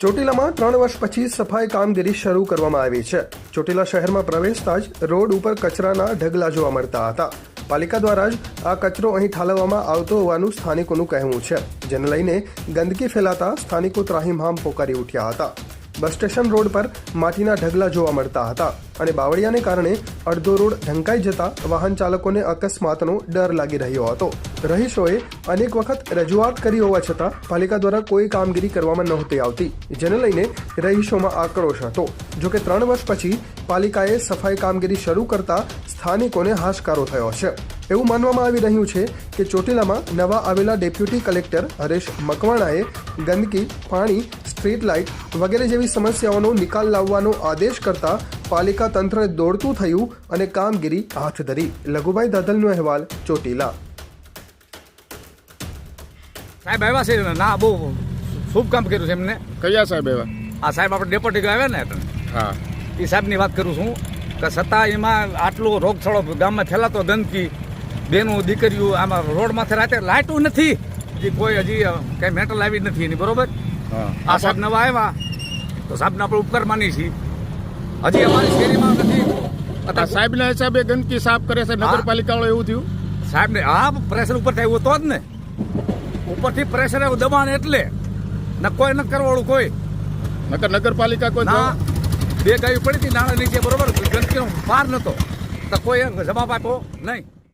ચોટીલામાં ત્રણ વર્ષ પછી સફાઈ કામગીરી શરૂ કરવામાં આવી છે. ચોટીલા શહેરમાં પ્રવેશતા જ રોડ ઉપર કચરાના ઢગલા જોવા મળતા હતા. પાલિકા દ્વારા જ આ કચરો અહીં ઠાલવવામાં આવતો હોવાનું સ્થાનિકોનું કહેવું છે. જેને લઈને ગંદકી ફેલાતા સ્થાનિકો ત્રાહીમામ પોકારી ઉઠ્યા હતા. બસ સ્ટેશન રોડ પર માટીના ઢગલા જોવા મળતા હતા અને બાવળિયાને કારણે અડધો રોડ ઢંકાઈ જતા વાહન ચાલકોને અકસ્માતનો ડર લાગી રહ્યો હતો. રહીશોએ અનેક વખત રજૂઆત કરી હોવા છતાં પાલિકા દ્વારા કોઈ કામગીરી કરવામાં નહોતી આવતી, જેને લઈને રહીશોમાં આક્રોશ હતો. જોકે ત્રણ વર્ષ પછી પાલિકાએ સફાઈ કામગીરી શરૂ કરતા સ્થાનિકોને હાશકારો થયો છે. એવું માનવામાં આવી રહ્યું છે કે ચોટીલામાં નવા આવેલા ડેપ્યુટી કલેક્ટર હરેશ મકવાણાએ ગંદકી પાણી સ્ટ્રીટ લાઇટ વગેરે જેવી સમસ્યાઓનો નિકાલ લાવવાનો આદેશ કરતા પાલિકા તંત્ર દોડતું થયું અને કામગીરી હાથ ધરી. લઘુભાઈ દાદલનો અહેવાલ ચોટીલા. સાહેબ આવ્યા છે? ના બહુ શુભ કામ કર્યું છે એમને. કયા સાહેબ એવા આ સાહેબ આપણે ડેપોટી આવ્યા ને. હા. એ સાહેબની વાત કરું છું કે છતાં એમાં આટલો રોગચાળો ગામમાં ફેલાતો ગંદકી બેનું દીકરીઓ આમાં રોડ માથે રાતે લાઇટું નથી જે કોઈ હજી કઈ મેટલ આવી નથી એની બરોબર? હા. આ સાહેબ નવા આવ્યા તો સાહેબને આપણે ઉપકાર માની છીએ. હજી અમારી શેરીમાં નથી. અથવા સાહેબના હિસાબે ગંદકી સાફ કરે છે નગરપાલિકાવાળો એવું થયું? સાહેબને હા પ્રેશર ઉપર આવ્યું તો જ ને. ઉપરથી પ્રેશર એવું દબાણ એટલે ન કોઈ ન કરવાળું કોઈ. નગર નગરપાલિકા કોઈ બે ગાયું પડી હતી, નાણાં નીચે બરોબર, ગંદકીનો પાર નહોતો તો કોઈ જવાબ આપ્યો નહીં.